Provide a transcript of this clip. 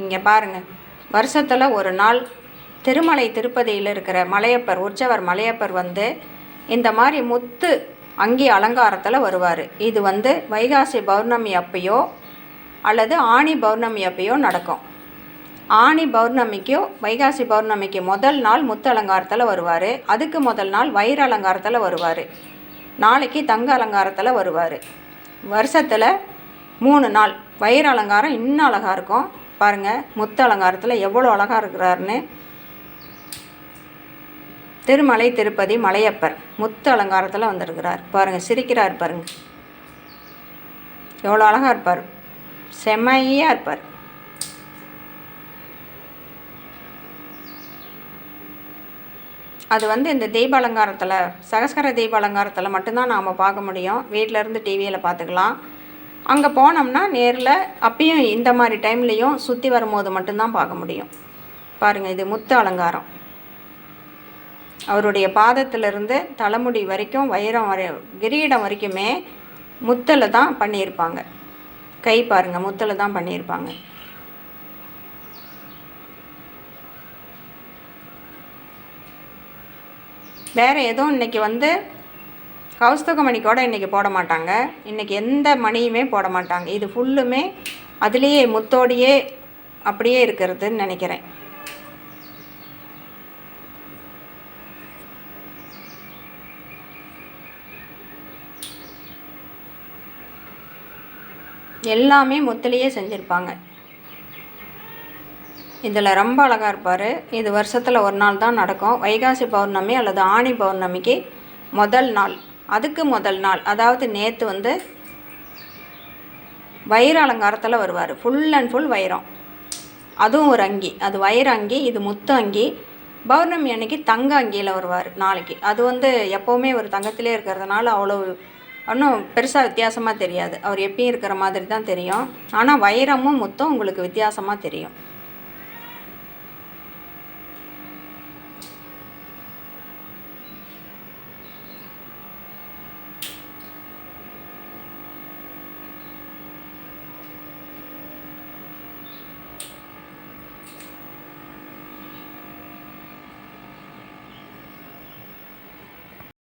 இங்கே பாருங்கள் வருஷத்தில் ஒரு நாள் திருமலை திருப்பதியில் இருக்கிற மலையப்பர் உற்சவர் மலையப்பர் வந்து இந்த மாதிரி முத்து அங்கி அலங்காரத்தில் வருவார். இது வந்து வைகாசி பௌர்ணமி அப்பயோ அல்லது ஆணி பௌர்ணமி அப்பயோ நடக்கும். ஆணி பௌர்ணமிக்கோ வைகாசி பௌர்ணமிக்கு முதல் நாள் முத்து அலங்காரத்தில் வருவார். அதுக்கு முதல் நாள் வைர அலங்காரத்தில் வருவார். நாளைக்கு தங்க அலங்காரத்தில் வருவார். வருஷத்தில் மூணு நாள் வைர அலங்காரம் இன்னும் அழகாக இருக்கும். பாருங்கள் முத்து அலங்காரத்தில் எவ்வளோ அழகாக இருக்கிறாருன்னு. திருமலை திருப்பதி மலையப்பர் முத்து அலங்காரத்தில் வந்திருக்கிறார். பாருங்கள் சிரிக்கிறார் பாருங்க. எவ்வளோ அழகாக இருப்பார். செம்மையாக இருப்பார். அது வந்து இந்த தீப அலங்காரத்தில் சகஸ்கர தீப அலங்காரத்தில் மட்டும்தான் நாம் பார்க்க முடியும். வீட்டில் இருந்து டிவியில் பார்த்துக்கலாம். அங்கே போனோம்னா நேரில் அப்பயும் இந்த மாதிரி டைம்லேயும் சுற்றி வரும்போது மட்டும்தான் பார்க்க முடியும். பாருங்கள் இது முத்து அலங்காரம். அவருடைய பாதத்திலிருந்து தலைமுடி வரைக்கும் வைரம் வரை கிரீடம் வரைக்குமே முத்தில் தான் பண்ணியிருப்பாங்க. கை பாருங்கள் முத்தில் தான் பண்ணியிருப்பாங்க. வேறு எதுவும் இன்றைக்கி வந்து கௌஸ்தக மணி கூட இன்றைக்கி போட மாட்டாங்க. இன்றைக்கி எந்த மணியுமே போட மாட்டாங்க. இது ஃபுல்லுமே அதுலேயே முத்தோடையே அப்படியே இருக்கிறதுன்னு நினைக்கிறேன். எல்லாமே முத்துலேயே செஞ்சுருப்பாங்க. இதில் ரொம்ப அழகாக இருப்பார். இது வருஷத்தில் ஒரு நாள் தான் நடக்கும். வைகாசி பௌர்ணமி அல்லது ஆணி பௌர்ணமிக்கு முதல் நாள். அதுக்கு முதல் நாள் அதாவது நேற்று வந்து வைர அலங்காரத்தில் வருவார். ஃபுல் அண்ட் ஃபுல் வைரம். அதுவும் ஒரு அங்கி. அது வைர அங்கி இது முத்து அங்கி. பௌர்ணமி அன்னைக்கு தங்க அங்கியில் வருவார் நாளைக்கு. அது வந்து எப்போவுமே ஒரு தங்கத்திலே இருக்கிறதுனால அவ்வளோ ஒன்றும் பெருசாக வித்தியாசமாக தெரியாது. அவர் எப்பயும் இருக்கிற மாதிரி தான் தெரியும். ஆனால் வைரமும் முத்தும் உங்களுக்கு வித்தியாசமாக தெரியும்.